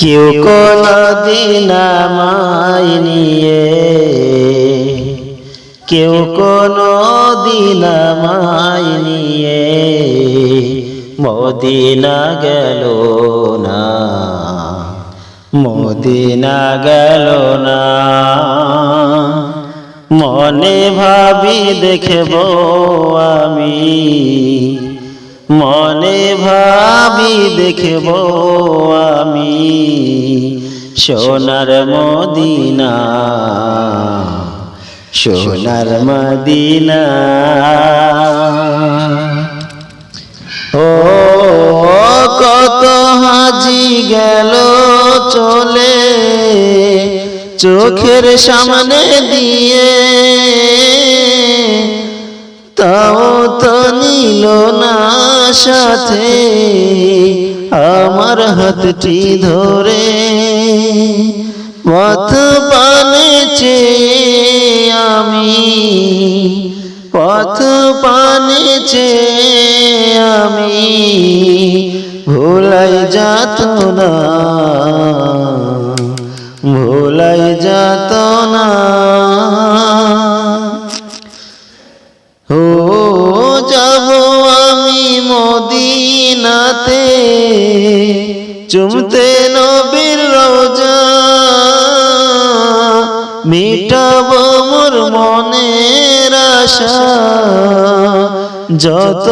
কেউ কোনো দিন আমায় নিয়ে, কেউ কোনো দিন আমায় নিয়ে মদিনা গেল না, মদিনা গেল না। মনে ভাবি দেখব আমি, মনে ভাবি দেখব আমি সোনার মদিনা সোনার মদিনা। ও, কত হাজি গেল চলে, চোখের সামনে দিয়ে। তাও তো নিল না সাথে আমার হাতটি ধরে পথ পানেছে আমি, পথ পানেছে আমি, ভোলাই যাত না, ভোলাই যাত না। চুমতে নবীর রোজা মিটাব মোর মনের আশা। যত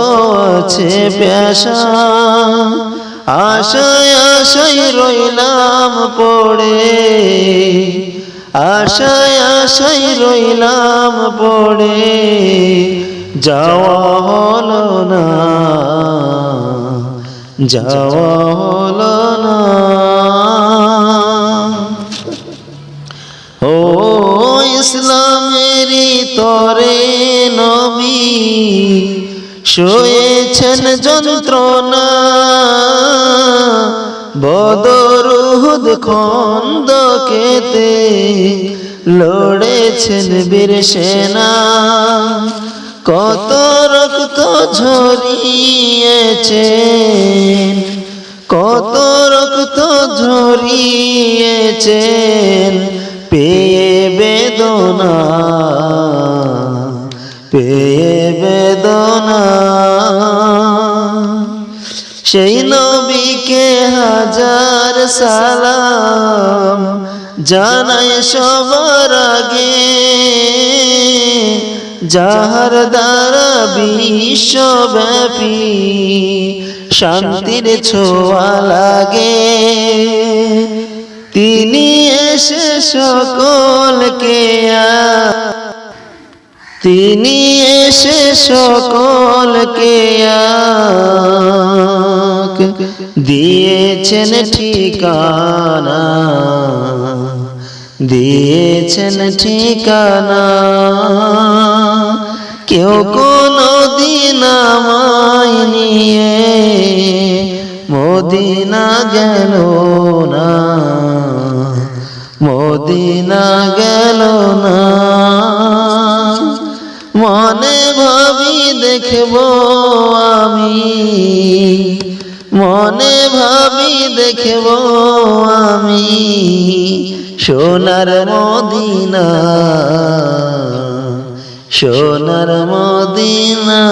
আছে পেশা। আশায় আশায় রইলাম পড়ে। আশায় আশায় রইলাম পড়ে। যাওয়া হলো না। যাওয়া হলো ইসলামেরই তরে নবী শোয়েছেন যন্ত্রণা। বদরুহুদ খন্দ কেতে লড়েছেন বীর সেনা। কত রক্ত ঝরিয়েছেন, কত রক্ত ঝরিয়েছেন, পেয়ে বেদনা পেয়ে বেদনা। সেই নবীকে হাজার সালাম জানাই সবার আগে। যাহার দ্বারা বিশ্বব্যাপী শান্তির ছোঁয়া লাগে। তিনি এসে সকলকে আ- তিনি এসে সকলকে দিয়েছেন ঠিকানা দিয়েছেন ঠিকানা। কেউ কোনো দিন আমায় নিয়ে গেল না, মদিনা গেল না। মনে ভাবি দেখব আমি। মনে ভাবি দেখব আমি সোনার মদিনা। সোনার মদিনা।